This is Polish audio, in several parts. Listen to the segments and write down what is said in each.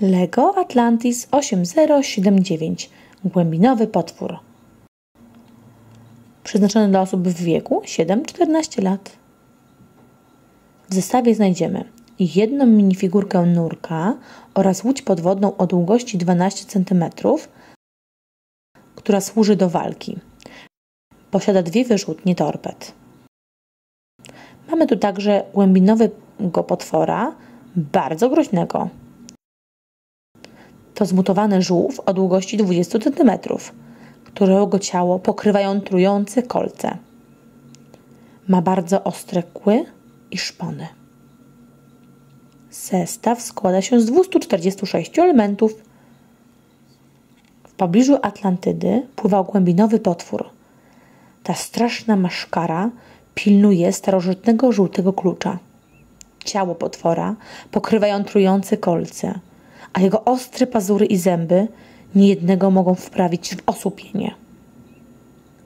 Lego Atlantis 8079 Głębinowy potwór. Przeznaczony dla osób w wieku 7-14 lat. W zestawie znajdziemy jedną minifigurkę nurka oraz łódź podwodną o długości 12 cm, która służy do walki. Posiada dwie wyrzutnie torped. Mamy tu także głębinowego potwora, bardzo groźnego. To zmutowany żółw o długości 20 cm, którego ciało pokrywają trujące kolce. Ma bardzo ostre kły i szpony. Zestaw składa się z 246 elementów. W pobliżu Atlantydy pływał głębinowy potwór. Ta straszna maszkara pilnuje starożytnego żółtego klucza. Ciało potwora pokrywają trujące kolce, a jego ostre pazury i zęby niejednego mogą wprawić w osłupienie.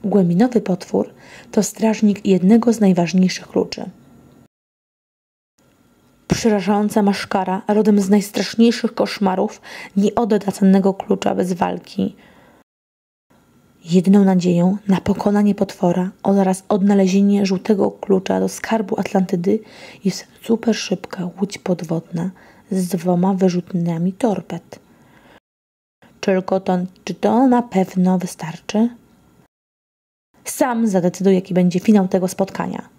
Głębinowy potwór to strażnik jednego z najważniejszych kluczy. Przerażająca maszkara, rodem z najstraszniejszych koszmarów, nie odda cennego klucza bez walki. Jedyną nadzieją na pokonanie potwora oraz odnalezienie żółtego klucza do skarbu Atlantydy jest super szybka łódź podwodna z dwoma wyrzutniami torped. Tylko to, czy to na pewno wystarczy? Sam zadecyduj, jaki będzie finał tego spotkania.